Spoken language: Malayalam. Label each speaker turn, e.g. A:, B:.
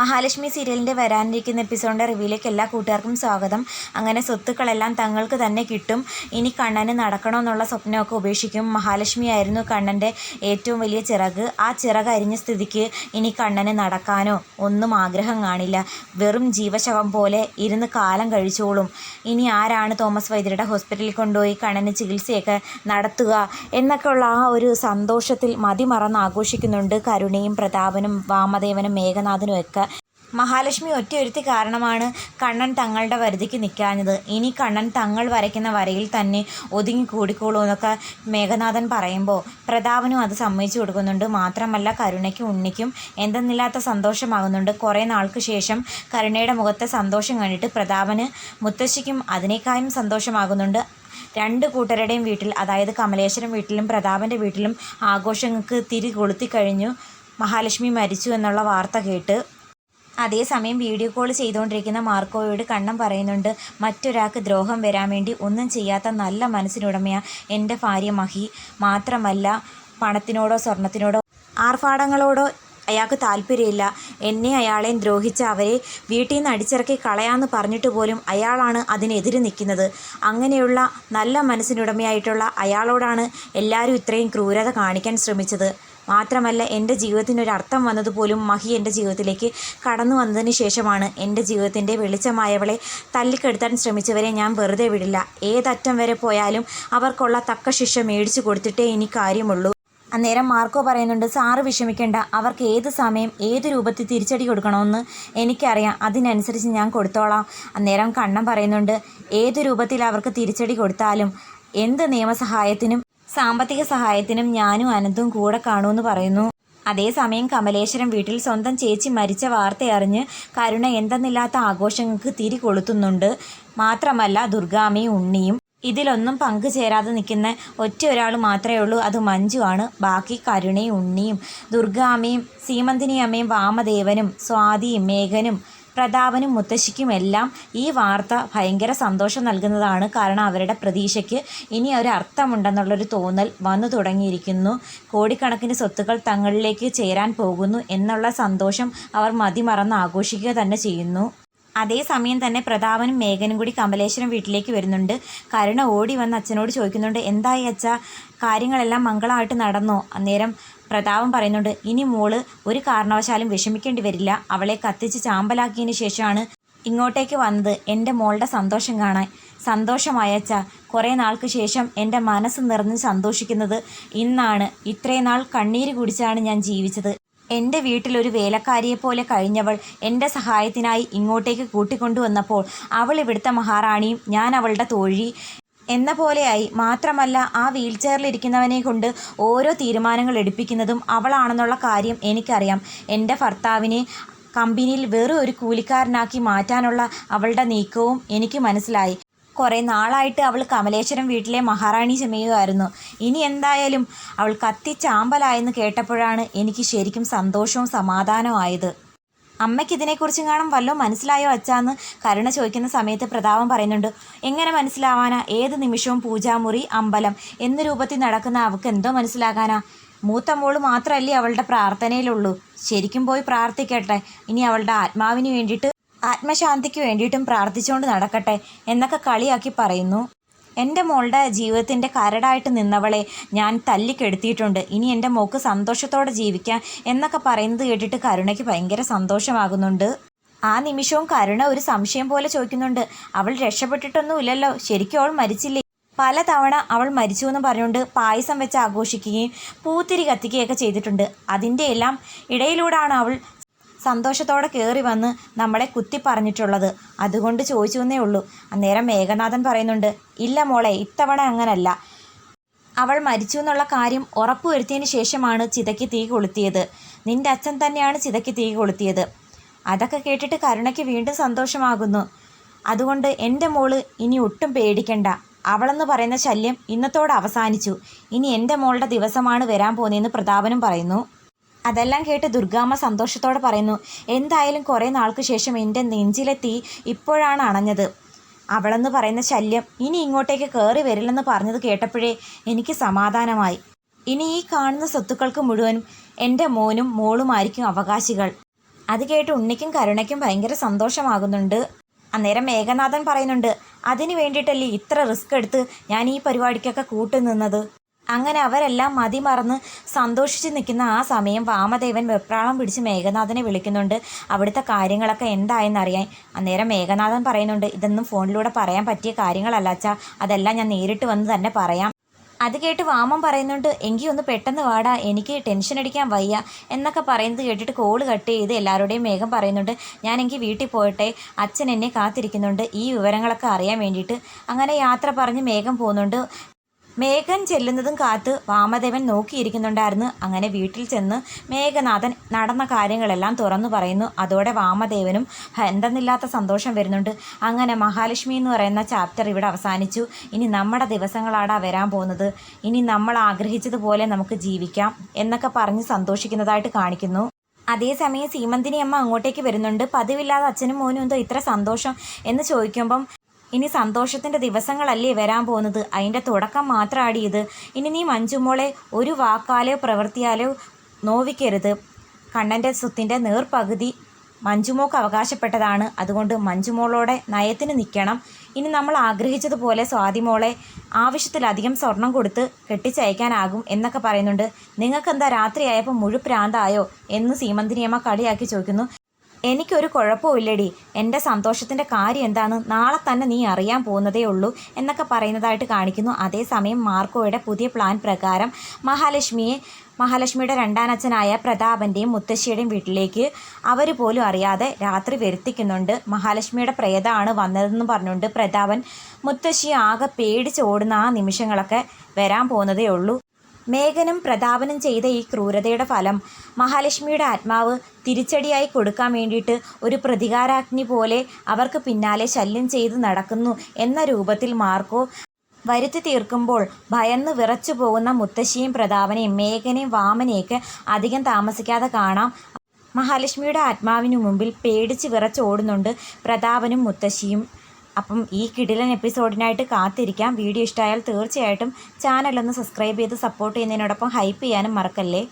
A: മഹാലക്ഷ്മി സീരിയലിന്റെ വരാനിരിക്കുന്ന എപ്പിസോഡിന്റെ റിവ്യൂലേക്ക് എല്ലാ കൂട്ടുകാർക്കും സ്വാഗതം. അങ്ങനെ സ്വത്തുക്കളെല്ലാം തങ്ങൾക്ക് തന്നെ കിട്ടും. ഇനി കണ്ണന് നടക്കണമെന്നുള്ള സ്വപ്നമൊക്കെ ഉപേക്ഷിക്കും. മഹാലക്ഷ്മി ആയിരുന്നു കണ്ണന്റെ ഏറ്റവും വലിയ ചിറക്. ആ ചിറക് അരിഞ്ഞ സ്ഥിതിക്ക് ഇനി കണ്ണന് നടക്കാനോ ഒന്നും ആഗ്രഹം കാണില്ല. വെറും ജീവശവം പോലെ ഇരുന്ന് കാലം കഴിച്ചോളും. ഇനി ആരാണ് തോമസ് വൈദ്യരുടെ ഹോസ്പിറ്റലിൽ കൊണ്ടുപോയി കണ്ണന് ചികിത്സയൊക്കെ നടത്തുക എന്നൊക്കെയുള്ള ആ ഒരു സന്തോഷത്തിൽ മതിമറന്ന് ആഘോഷിക്കുന്നുണ്ട് കരുണയും പ്രതാപനും വാമദേവനും മേഘനാഥനും ഒക്കെ മഹാലക്ഷ്മി ഒറ്റയൊരുത്തി കാരണമാണ് കണ്ണൻ തങ്ങളുടെ വരുതിക്ക് നിൽക്കാഞ്ഞത്. ഇനി കണ്ണൻ തങ്ങൾ വരയ്ക്കുന്ന വരയിൽ തന്നെ ഒതുങ്ങി കൂടിക്കോളൂ എന്നൊക്കെ മേഘനാഥൻ പറയുമ്പോൾ പ്രതാപനും അത് സമ്മതിച്ചു കൊടുക്കുന്നുണ്ട്. മാത്രമല്ല കരുണയ്ക്കും ഉണ്ണിക്കും എന്തെന്നില്ലാത്ത സന്തോഷമാകുന്നുണ്ട്. കുറേ നാൾക്ക് ശേഷം കരുണയുടെ മുഖത്തെ സന്തോഷം കണ്ടിട്ട് പ്രതാപന് മുത്തശ്ശിക്കും അതിനേക്കാളും സന്തോഷമാകുന്നുണ്ട്. രണ്ട് കൂട്ടരുടെയും വീട്ടിൽ അതായത് കമലേശ്വരം വീട്ടിലും പ്രതാപന്റെ വീട്ടിലും ആഘോഷങ്ങൾക്ക് തിരി കൊളുത്തി കഴിഞ്ഞു. മഹാലക്ഷ്മി മരിച്ചു എന്നുള്ള വാർത്ത കേട്ട് അതേസമയം വീഡിയോ കോൾ ചെയ്തുകൊണ്ടിരിക്കുന്ന മാർക്കോയോട് കണ്ണം പറയുന്നുണ്ട് മറ്റൊരാൾക്ക് ദ്രോഹം വരാൻ വേണ്ടി ഒന്നും ചെയ്യാത്ത നല്ല മനസ്സിനുടമയാണ് എന്റെ ഭാര്യ മഹി. മാത്രമല്ല പണത്തിനോടോ സ്വർണത്തിനോടോ ആർഭാടങ്ങളോടോ അയാൾക്ക് താല്പര്യമില്ല. എന്നെ അയാളെയും ദ്രോഹിച്ച അവരെ വീട്ടിൽ നിന്ന് അടിച്ചിറക്കി കളയാമെന്ന് പറഞ്ഞിട്ട് പോലും അയാളാണ് അതിനെതിരെ നിൽക്കുന്നത്. അങ്ങനെയുള്ള നല്ല മനസ്സിനുടമയായിട്ടുള്ള അയാളോടാണ് എല്ലാവരും ഇത്രയും ക്രൂരത കാണിക്കാൻ ശ്രമിച്ചത്. മാത്രമല്ല എന്റെ ജീവിതത്തിനൊരു അർത്ഥം വന്നതുപോലും മഹി എന്റെ ജീവിതത്തിലേക്ക് കടന്നു വന്നതിന് ശേഷമാണ് എന്റെ ജീവിതത്തിന്റെ വെളിച്ചമായവളെ തല്ലിക്കെടുത്താൻ ശ്രമിച്ചവരെ ഞാൻ വെറുതെ വിടില്ല. ഏതറ്റം വരെ പോയാലും അവർക്കുള്ള തക്ക ശിക്ഷ മേടിച്ചു കൊടുത്തിട്ടേ ഇനി കാര്യമുള്ളൂ. അന്നേരം മാർക്കോ പറയുന്നുണ്ട് സാറ് വിഷമിക്കേണ്ട. അവർക്ക് ഏത് സമയം ഏത് രൂപത്തിൽ തിരിച്ചടി കൊടുക്കണമെന്ന് എനിക്കറിയാം. അതിനനുസരിച്ച് ഞാൻ കൊടുത്തോളാം. അന്നേരം കണ്ണം പറയുന്നുണ്ട് ഏത് രൂപത്തിൽ അവർക്ക് തിരിച്ചടി കൊടുത്താലും എന്ത് നിയമസഹായത്തിനും സാമ്പത്തിക സഹായത്തിനും ഞാനും അനന്തും കൂടെ കാണുമെന്ന് പറയുന്നു. അതേസമയം കമലേശ്വരം വീട്ടിൽ സ്വന്തം ചേച്ചി മരിച്ച വാർത്തയറിഞ്ഞ് കരുണ എന്തെന്നില്ലാത്ത ആഘോഷങ്ങൾക്ക് തിരി കൊളുത്തുന്നുണ്ട്. മാത്രമല്ല ദുർഗാമയും ഉണ്ണിയും. ഇതിലൊന്നും പങ്കുചേരാതെ നിൽക്കുന്ന ഒറ്റ ഒരാൾ മാത്രമേ ഉള്ളൂ. അത് മഞ്ജുവാണ് ബാക്കി കരുണയും ഉണ്ണിയും ദുർഗാമയും സീമന്തിനി അമ്മയും വാമദേവനും സ്വാതിയും മേഘനും പ്രതാപനും മുത്തശ്ശിക്കുമെല്ലാം ഈ വാർത്ത ഭയങ്കര സന്തോഷം നൽകുന്നതാണ് കാരണം അവരുടെ പ്രതീക്ഷയ്ക്ക് ഇനി ഒരു അർത്ഥമുണ്ടെന്നുള്ളൊരു തോന്നൽ വന്നു തുടങ്ങിയിരിക്കുന്നു. കോടിക്കണക്കിന് സ്വത്തുക്കൾ തങ്ങളിലേക്ക് ചേരാൻ പോകുന്നു എന്നുള്ള സന്തോഷം അവർ മതിമറന്ന് ആഘോഷിക്കുക തന്നെ ചെയ്യുന്നു. അതേസമയം തന്നെ പ്രതാപനും മേഘനും കൂടി കമലേശ്വരം വീട്ടിലേക്ക് വരുന്നുണ്ട്. കരുണ ഓടി വന്ന് അച്ഛനോട് ചോദിക്കുന്നുണ്ട് എന്തായി അച്ഛ? കാര്യങ്ങളെല്ലാം മംഗളമായിട്ട് നടന്നോ? അന്നേരം പ്രതാപം പറയുന്നുണ്ട് ഇനി മോൾ ഒരു കാരണവശാലും വിഷമിക്കേണ്ടി വരില്ല. അവളെ കത്തിച്ച് ചാമ്പലാക്കിയതിന് ശേഷമാണ് ഇങ്ങോട്ടേക്ക് വന്നത്. എന്റെ മോളുടെ സന്തോഷം കാണാൻ. സന്തോഷമായച്ച കുറേ നാൾക്ക് ശേഷം എന്റെ മനസ്സ് നിറഞ്ഞ് സന്തോഷിക്കുന്നത് ഇന്നാണ്. ഇത്രയും നാൾ കണ്ണീര് കുടിച്ചാണ് ഞാൻ ജീവിച്ചത്. എന്റെ വീട്ടിലൊരു വേലക്കാരിയെ പോലെ കഴിഞ്ഞവൾ എന്റെ സഹായത്തിനായി ഇങ്ങോട്ടേക്ക് കൂട്ടിക്കൊണ്ടുവന്നപ്പോൾ അവൾ ഇവിടുത്തെ മഹാറാണിയും ഞാൻ അവളുടെ തോഴി എന്ന പോലെയായി മാത്രമല്ല ആ വീൽ ചെയറിലിരിക്കുന്നവനെ കൊണ്ട് ഓരോ തീരുമാനങ്ങൾ എടുപ്പിക്കുന്നതും അവളാണെന്നുള്ള കാര്യം എനിക്കറിയാം. എന്റെ ഭർത്താവിനെ കമ്പനിയിൽ വെറും ഒരു കൂലിക്കാരനാക്കി മാറ്റാനുള്ള അവളുടെ നീക്കവും എനിക്ക് മനസ്സിലായി. കുറേ നാളായിട്ട് അവൾ കമലേശ്വരം വീട്ടിലെ മഹാറാണി ചെമ്മയുമായിരുന്നു. ഇനി എന്തായാലും അവൾ കത്തിച്ചാമ്പലായെന്ന് കേട്ടപ്പോഴാണ് എനിക്ക് ശരിക്കും സന്തോഷവും സമാധാനവും ആയത്. അമ്മയ്ക്ക് ഇതിനെക്കുറിച്ചും കാണും വല്ലോ മനസ്സിലായോ അച്ചാന്ന് കരുണ ചോദിക്കുന്ന സമയത്ത് പ്രതാപം പറയുന്നുണ്ട് എങ്ങനെ മനസ്സിലാവാനാ? ഏത് നിമിഷവും പൂജാമുറി അമ്പലം എന്ന രൂപത്തിൽ നടക്കുന്ന അവൾക്ക് എന്തോ മനസ്സിലാകാനാ? മൂത്ത മോൾ മാത്രമല്ലേ അവളുടെ പ്രാർത്ഥനയിലുള്ളൂ. ശരിക്കും പോയി പ്രാർത്ഥിക്കട്ടെ. ഇനി അവളുടെ ആത്മാവിന് വേണ്ടിയിട്ട് ആത്മശാന്തിക്ക് വേണ്ടിയിട്ടും പ്രാർത്ഥിച്ചുകൊണ്ട് നടക്കട്ടെ എന്നൊക്കെ കളിയാക്കി പറയുന്നു. എന്റെ മോളുടെ ജീവിതത്തിന്റെ കരടായിട്ട് നിന്നവളെ ഞാൻ തല്ലിക്കെടുത്തിയിട്ടുണ്ട്. ഇനി എന്റെ മോക്ക് സന്തോഷത്തോടെ ജീവിക്കാം എന്നൊക്കെ പറയുന്നത് കേട്ടിട്ട് കരുണയ്ക്ക് ഭയങ്കര സന്തോഷമാകുന്നുണ്ട്. ആ നിമിഷവും കരുണ ഒരു സംശയം പോലെ ചോദിക്കുന്നുണ്ട്. അവൾ രക്ഷപ്പെട്ടിട്ടൊന്നുമില്ലല്ലോ. ശരിക്കും അവൾ മരിച്ചില്ലേ? പലതവണ അവൾ മരിച്ചു എന്ന് പറഞ്ഞുകൊണ്ട് പായസം വെച്ച് ആഘോഷിക്കുകയും പൂത്തിരി കത്തിക്കുകയൊക്കെ ചെയ്തിട്ടുണ്ട്. അതിന്റെ എല്ലാം ഇടയിലൂടെയാണ് അവൾ സന്തോഷത്തോടെ കയറി വന്ന് നമ്മളെ കുത്തി പറഞ്ഞിട്ടുള്ളത്. അതുകൊണ്ട് ചോദിച്ചു എന്നേ ഉള്ളൂ. അന്നേരം മേഘനാഥൻ പറയുന്നുണ്ട് ഇല്ല മോളെ ഇത്തവണ അങ്ങനല്ല. അവൾ മരിച്ചു എന്നുള്ള കാര്യം ഉറപ്പുവരുത്തിയതിന് ശേഷമാണ് ചിതയ്ക്ക് തീ കൊളുത്തിയത്. നിന്റെ അച്ഛൻ തന്നെയാണ് ചിതയ്ക്ക് തീ കൊളുത്തിയത്. അതൊക്കെ കേട്ടിട്ട് കരുണയ്ക്ക് വീണ്ടും സന്തോഷമാകുന്നു. അതുകൊണ്ട് എന്റെ മോൾ ഇനി ഒട്ടും പേടിക്കണ്ട. അവളെന്ന് പറയുന്ന ശല്യം ഇന്നത്തോടെ അവസാനിച്ചു. ഇനി എന്റെ മോളുടെ ദിവസമാണ് വരാൻ പോകുന്നതെന്ന് പ്രതാപനും പറയുന്നു. അതെല്ലാം കേട്ട് ദുർഗാമ്മ സന്തോഷത്തോടെ പറയുന്നു എന്തായാലും കുറേ നാൾക്ക് ശേഷം എന്റെ നെഞ്ചിലെ തീ ഇപ്പോഴാണ് അണഞ്ഞത്. അവളെന്ന് പറയുന്ന ശല്യം ഇനി ഇങ്ങോട്ടേക്ക് കയറി വരില്ലെന്ന് പറഞ്ഞത് കേട്ടപ്പോഴേ എനിക്ക് സമാധാനമായി. ഇനി ഈ കാണുന്ന സ്വത്തുക്കൾക്ക് മുഴുവനും എന്റെ മോനും മോളുമായിരിക്കും അവകാശികൾ. അത് കേട്ട് ഉണ്ണിക്കും കരുണയ്ക്കും ഭയങ്കര സന്തോഷമാകുന്നുണ്ട്. അന്നേരം മേഘനാഥൻ പറയുന്നുണ്ട് അതിനു വേണ്ടിയിട്ടല്ലേ ഇത്ര റിസ്ക് എടുത്ത് ഞാൻ ഈ പരിപാടിക്കൊക്കെ കൂട്ടുനിന്നത്? അങ്ങനെ അവരെല്ലാം മതിമറന്ന് സന്തോഷിച്ച് നിൽക്കുന്ന ആ സമയം വാമദേവൻ വെപ്രാളം പിടിച്ച് മേഘനാഥനെ വിളിക്കുന്നുണ്ട്. അവിടുത്തെ കാര്യങ്ങളൊക്കെ എന്തായെന്നറിയാൻ അന്നേരം മേഘനാഥൻ പറയുന്നുണ്ട് ഇതൊന്നും ഫോണിലൂടെ പറയാൻ പറ്റിയ കാര്യങ്ങളല്ല അച്ഛാ. അതെല്ലാം ഞാൻ നേരിട്ട് വന്ന് തന്നെ പറയാം. അത് കേട്ട് വാമൻ പറയുന്നുണ്ട് എങ്കിൽ ഒന്ന് പെട്ടെന്ന് വാടാ. എനിക്ക് ടെൻഷൻ അടിക്കാൻ വയ്യ. എന്നൊക്കെ പറയുന്നത് കേട്ടിട്ട് കോൾ കട്ട് ചെയ്ത് എല്ലാവരുടെയും മേഘം പറയുന്നുണ്ട് ഞാനെങ്കിൽ വീട്ടിൽ പോയിട്ടെ. അച്ഛൻ എന്നെ കാത്തിരിക്കുന്നുണ്ട്. ഈ വിവരങ്ങളൊക്കെ അറിയാൻ വേണ്ടിയിട്ട്. അങ്ങനെ യാത്ര പറഞ്ഞ് മേഘം പോകുന്നുണ്ട് മേഘൻ ചെല്ലുന്നതും കാത്ത് വാമദേവൻ നോക്കിയിരിക്കുന്നുണ്ടായിരുന്നു. അങ്ങനെ വീട്ടിൽ ചെന്ന് മേഘനാഥൻ നടന്ന കാര്യങ്ങളെല്ലാം തുറന്നു പറയുന്നു. അതോടെ വാമദേവനും എന്തെന്നില്ലാത്ത സന്തോഷം വരുന്നുണ്ട്. അങ്ങനെ മഹാലക്ഷ്മി എന്ന് പറയുന്ന ചാപ്റ്റർ ഇവിടെ അവസാനിച്ചു. ഇനി നമ്മുടെ ദിവസങ്ങളാടാ വരാൻ പോകുന്നത്. ഇനി നമ്മൾ ആഗ്രഹിച്ചതുപോലെ നമുക്ക് ജീവിക്കാം എന്നൊക്കെ പറഞ്ഞ് സന്തോഷിക്കുന്നതായിട്ട് കാണിക്കുന്നു. അതേസമയം സീമന്തിനി അമ്മ അങ്ങോട്ടേക്ക് വരുന്നുണ്ട്. പതിവില്ലാതെ അച്ഛനും മോനും എന്തോ ഇത്ര സന്തോഷം എന്ന് ചോദിക്കുമ്പം ഇനി സന്തോഷത്തിന്റെ ദിവസങ്ങളല്ലേ വരാൻ പോകുന്നത്? അതിന്റെ തുടക്കം മാത്രം ഇത്. ഇനി നീ മഞ്ജുമോളെ ഒരു വാക്കാലോ പ്രവൃത്തിയാലോ നോവിക്കരുത്. കണ്ണന്റെ സ്വത്തിന്റെ നേർപകുതി മഞ്ജുമോക്ക് അവകാശപ്പെട്ടതാണ്. അതുകൊണ്ട് മഞ്ജുമോളോടെ നയത്തിന് നിൽക്കണം ഇനി നമ്മൾ ആഗ്രഹിച്ചതുപോലെ സ്വാതിമോളെ ആവശ്യത്തിലധികം സ്വർണം കൊടുത്ത് കെട്ടിച്ചയക്കാനാകും എന്നൊക്കെ പറയുന്നുണ്ട്. നിങ്ങൾക്കെന്താ രാത്രിയായപ്പോൾ മുഴുപ്രാന്തായോ എന്ന് സീമന്തിനിയമ്മ കളിയാക്കി ചോദിക്കുന്നു. എനിക്കൊരു കുഴപ്പമില്ലടി. എന്റെ സന്തോഷത്തിന്റെ കാര്യം എന്താണ് നാളെ തന്നെ നീ അറിയാൻ പോകുന്നതേ ഉള്ളൂ എന്നൊക്കെ പറയുന്നതായിട്ട് കാണിക്കുന്നു. അതേസമയം മാർക്കോയുടെ പുതിയ പ്ലാൻ പ്രകാരം മഹാലക്ഷ്മിയെ മഹാലക്ഷ്മിയുടെ രണ്ടാനച്ഛനായ പ്രതാപന്റെയും മുത്തശ്ശിയുടെയും വീട്ടിലേക്ക് അവർ പോലും അറിയാതെ രാത്രി വരുത്തിക്കുന്നുണ്ട്. മഹാലക്ഷ്മിയുടെ പ്രേതമാണ് വന്നതെന്ന് പറഞ്ഞുകൊണ്ട് പ്രതാപൻ മുത്തശ്ശി ആകെ പേടിച്ച് ഓടുന്ന ആ നിമിഷങ്ങളൊക്കെ വരാൻ പോകുന്നതേ ഉള്ളൂ. മേഘനും പ്രതാപനും ചെയ്ത ഈ ക്രൂരതയുടെ ഫലം മഹാലക്ഷ്മിയുടെ ആത്മാവ് തിരിച്ചടിയായി കൊടുക്കാൻ വേണ്ടിയിട്ട് ഒരു പ്രതികാരാഗ്നി പോലെ അവർക്ക് പിന്നാലെ ശല്യം ചെയ്തു നടക്കുന്നു എന്ന രൂപത്തിൽ മാർക്കോ വരുത്തി തീർക്കുമ്പോൾ ഭയന്ന് വിറച്ചു പോകുന്ന മുത്തശ്ശിയും പ്രതാപനെയും മേഘനെയും വാമനെയൊക്കെ അധികം താമസിക്കാതെ കാണാം. മഹാലക്ഷ്മിയുടെ ആത്മാവിനു മുമ്പിൽ പേടിച്ച് വിറച്ചോടുന്നുണ്ട് പ്രതാപനും മുത്തശ്ശിയും. അപ്പം ഈ കിടിലൻ എപ്പിസോഡിനായിട്ട് കാത്തിരിക്കാം. വീഡിയോ ഇഷ്ടമായാൽ തീർച്ചയായിട്ടും ചാനലൊന്ന് സബ്സ്ക്രൈബ് ചെയ്ത് സപ്പോർട്ട് ചെയ്യുന്നതിനോടൊപ്പം ഹൈപ്പ് ചെയ്യാനും മറക്കല്ലേ?